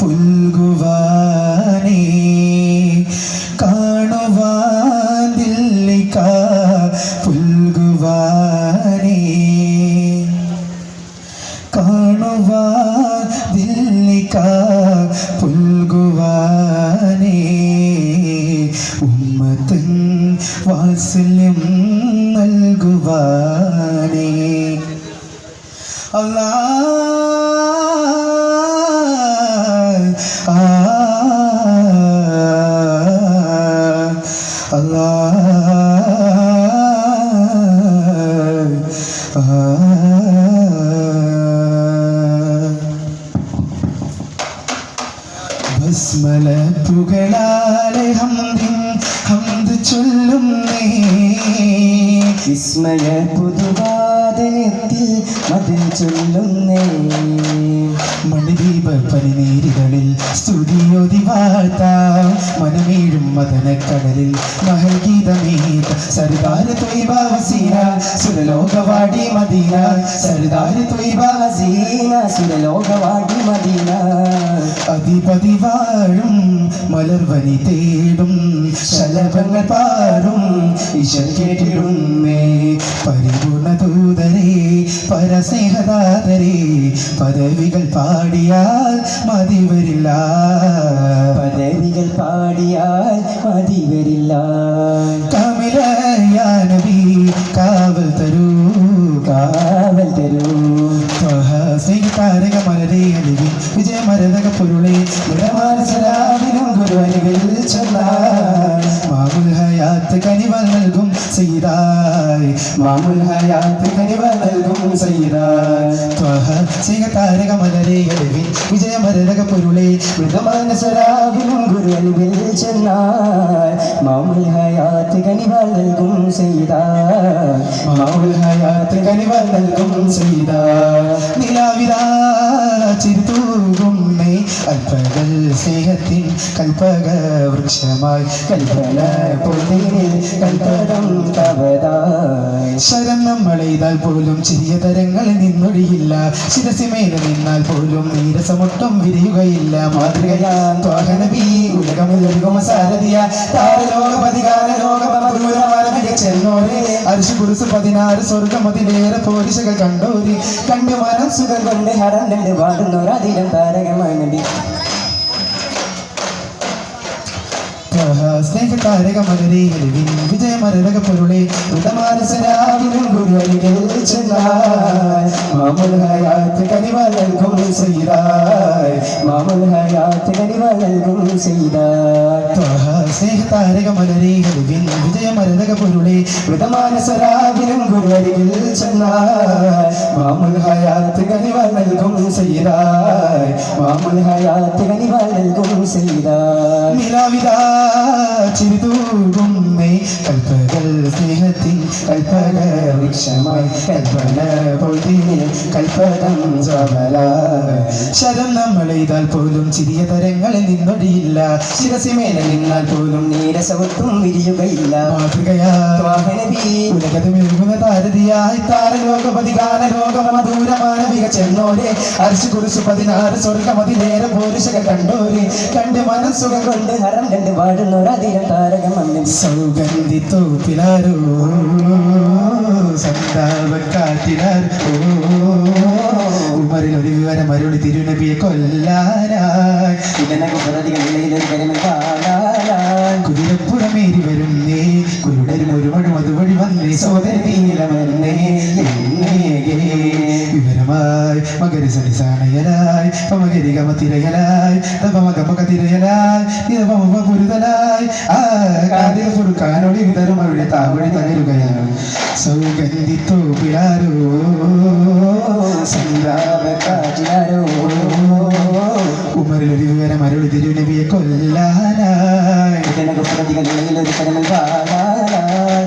പുൽകുവാനേ uh, പുതുവാദനത്തിൽ മതിൽ ചൊല്ലുന്നേ. മണിദീപ പനിനീരുകളിൽ സ്തുതിയോതി വാഴ്ത്താം. മനമേഴും മദനക്കടലിൽ മഹൽഗീതമേത. സർദാർ ത്വൈബാവസീന സുരലോകവാടി മദീന. സർദാർ ഹസീന സുരലോകവാടി മദീന. അധിപതി വാഴും മലർവനി തേടും ശലഭങ്ങൾ പാറും ഈശ്വർ കേട്ടിടുന്നേ. പരിപൂർണ ദൂതരേ പരസ്നേഹദാതരേ. പദവികൾ പാടിയാൽ മതി നൽകും സീതായ് മാമുൽ ഹയാത്ത് കനിവ നൽകും സയ്യിദാ താരക മലരേ അലിവി വിജയ മരതക പൊരുളെ മനസ്സിലാവിനും ഗുരുവനുകൾ ചെന്നാൽ മാമുൽ ഹയാത്ത് കനിവ നൽകും സയ്യിദാ മാമുൽ ഹയാത്ത് കനിവൽ നൽകും സീതാ. നിലാവിതാ ചിരുതൂകുന്നേ അൽപ്പകൽ വൃക്ഷമായി. കൽപ്പന പൊന്നിനിൽ കൽപ്പകം കവതായി ശരം നമ്മളെയ്താൽ പോലും ചെറിയ തരങ്ങളിൽ നിന്നൊഴിയില്ല. ശിരസിമേൽ നിന്നാൽ പോലും നീരസമൊട്ടും വിരിയുകയില്ല. മാതൃകയാ കണ്ടോരി. കണ്ടു മനസ്സുകൾ കൊണ്ട് ഹരം രണ്ട് താരക മകരേ വിജയ മരക പൊരുളെ ഉടമാനസരാവിനും ഗുരുവരികൾ ചെന്നാൽ മാമുൽ ഹയാത്ത് കനിവ നൽകും സയ്യിദായ് മാമുൽ ഹയാത്ത് കനിവ നൽകും സയ്യിദായ് ശരം നമ്മളെയ്താൽ പോലും ചിരിയ തരങ്ങളിൽ നിന്നൊടിയില്ല. ശിരസിമേല നിന്നാൽ പോലും നീരസവത്തും വിരിയുകയില്ല. മാതൃകയാ ത്വാഹനബി ഉലകത്തുമിഴുകുന്ന താരതിയായി അരിച്ചു കുറിച്ചു പതിനാറ് സ്വർഗമതിലേറെ പോരുഷകൾ കണ്ടോരെ. കണ്ട് മനസ്സുഖം കൊണ്ട് ഹരം കണ്ട് വാഴുന്നൊരധികം താരകം അന്ന് സൗഗന്ധി തോപ്പിലാരോ? സന്താപക്കാറ്റിലാരോ ഒരു വിവരം അരുളി തിരുനബിയെ കൊല്ലാനായി. ഇതിനകം പ്രതികളിലൊരു കരമൻ കാണാൻ കുതിരപ്പുറമേരി വരുന്നേ കുരുടരും ഒരു അതുവഴി വന്നേ സോദരീലമന്നേ വിവരമായി മകരി സണിസാണയലായി പമകരി ഗമ തിരയലായി തപമ ഗമക തിരയലായി നിതപമ പുരുതലായി ആ കാതിൽ ഫുർക്കാനൊളി വിതരും അവിടെ താവഴി തകരുകയാണ്. സൗഗന്ധിത്തോ തോപ്പിലാരോ സന്താപക്കാറ്റിലാരോ ഉമരിലൊരു വിവരം അരുളി തിരുനബിയെ കൊല്ലാനായി.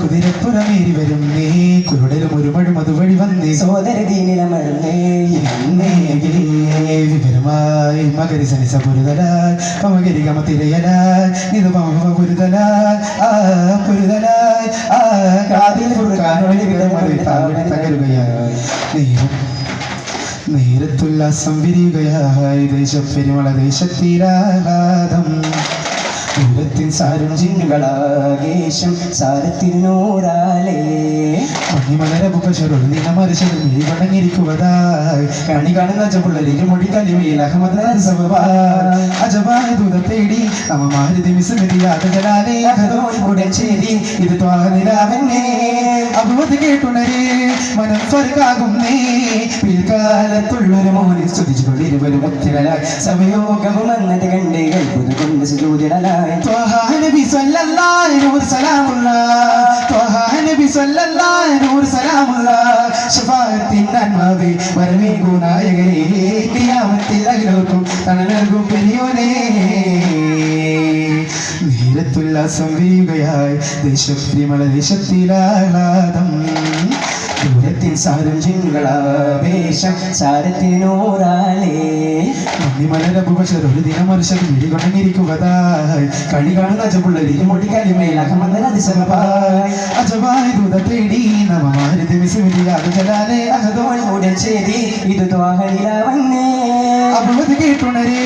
കുതിരപ്പുറമേരി വരും നീ. കുരുടലും ഒരു അതുവഴി വന്നേ. വിവരമായി മകരി സനിസ പുരുതലായി പമകരി ഗമ തിരയലായി ഇത് പമ പുരുതലായി ആ ആ കാതിൽ തകരുകയായി നേരത്തുല്ലാസം വിരിയുകയായി ദേശപ്പെരുമള ദേശത്തിലാലാദം ദൂരത്തിൻ സാരം ജിന്നുകളാകേശം സാരത്തിനൂറാലേ മണിമലരപുപശരുൾ നിലമറിച്ചതും ഈ വണങ്ങിരിക്കുവതായി കണി കാണുന്ന കേട്ടുണരേ. മനം സ്വർഗാകുന്നേ. പിൽക്കാലത്തുള്ളൊരു മോനെ സ്തുതിച്ചുകൊണ്ടിരുവരും ഒത്തിരലായി സമയോഗവും വന്നത് കണ്ടേ കൽപ്പത് കൊണ്ട് സുജൂതിടലായി ത്വഹ നബി സല്ലല്ലാഹു ദേശത്തിലാഹ്ലാദം. ദൂരത്തിൻ സാരം ജിന്നുകളാവേശം സാരത്തിനൂറാലേ ദിനം ദിനമർശം വിഴികൊണങ്ങിരിക്കുവതായി കണി കാണുന്ന അഹമ്മദ് അതിസമപായി അജവായി ദൂത തേടി നവമാരുതി വിസ്മൃതിയാതെ ജലാലേ. അഹദോൾ ഉടൻ ചേരി ഇത് ത്വാഹനിലാവന്നേ അബുവത് കേട്ടുണരേ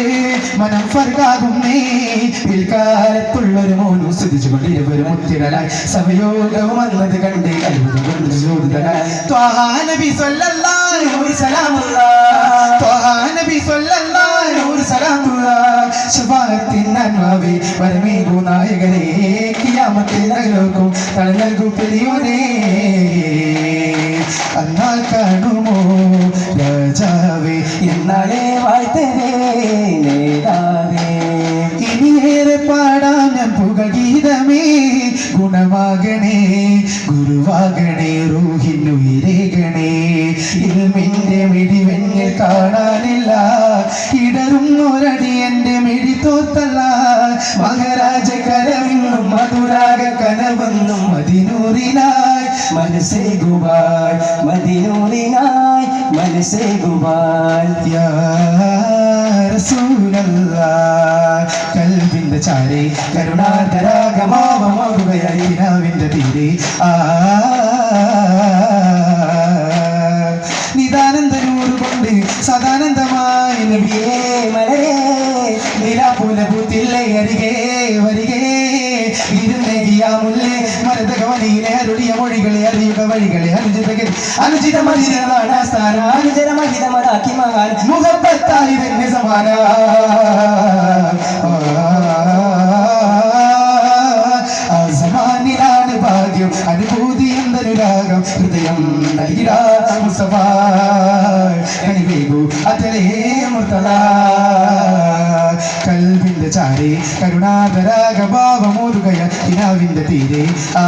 മനം ഫർഗാകുന്നേ പിൽക്കാലത്തുള്ളൊരു മോനു സ്തുതിച്ചുകൊണ്ടിരുവരും മുത്തിരലായി സമയോഗവും വന്നത് കണ്ട് അത്ഭുതം എന്നാൽ കാണുമോ? വാഴ്ത്തരേ നേതാവേ. ഇനിയേറെ പാടാൻ ഞാൻ പുകഗീതമേ ഗുണമാകണേ ഗുരുവാകണേ റൂഹിനുയരേകണേ ഇൽമിന്റെ മിടിവെണ്ണിൽ കാണാനില്ല. ഇടറും ഒരടി എന്റെ മിഴി തോത്തല്ല മഹാരാജ കരവിന്നും മധുരാഗ കനവെന്നും മതിനൂറിനായി മനസ്സേകുവാൻ മദിനൂറിനായി മനസ്സേ യാ കൽവിന്റെ ചാരെ കരുണാതരാഗമാവുകയായി കിനാവിന്റെ തീരെ. ആ വഴികളെ അനുചിത അനുചിത മതിരാണ് സ്ഥാനം അനുജനമഹിതമതാക്കി മഹാൻ മുഖപ്പത്തായി തന്നെ സമാന സമാനിലാണ് ഭാഗ്യം അനുഭൂതി എന്തൊരുരാഗം ഹൃദയം നൽകിടാ മുസ്തഫ കനിവേഗു അതലേ മുർത്തല കൽവിന്റെ ചാരേ കരുണാതരാഗ ഭാവമോരുകയ കിനാവിന്റെ തീരെ ആ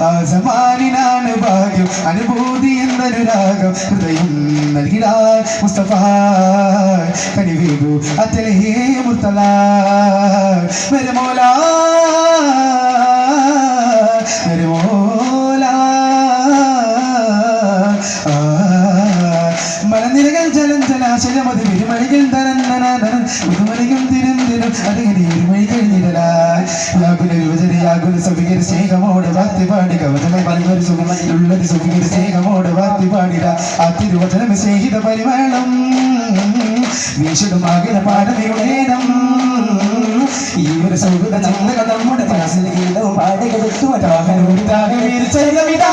സമാനിനാണ് ഭാഗ്യം. അനുഭൂതി എന്നൊരുരാഗം ഹൃദയം നൽകിടാ മുസ്തഫ. കനിവേഗു അത്തലേ മുർത്തല മെരെ ജലം ജലാശലമത് തിരുമഴികൾ തരന്തനാഥനം പുതുമലികം തിരുന്തിരും അതിന് ഇരുമഴികൾ നിഴലായി വ്യാകുല യുവജനയാകുല സുഭികര സ്നേഹമോട് വാർത്തി പാടി കവചമ പറഞ്ഞൊരു സുഖമയിലുള്ളത് സുഭികര സ്നേഹമോട് വാർത്തി പാടിട ആ തിരുവചനം സ്നേഹിത പരിമേണം വീശുമാകില പാടതയുടേനം ഈ ഒരു സൗഹൃദ ചിന്തകൾ നമ്മുടെ പാടുകൾ എത്തുവാൻ വീർച്ചയിതാ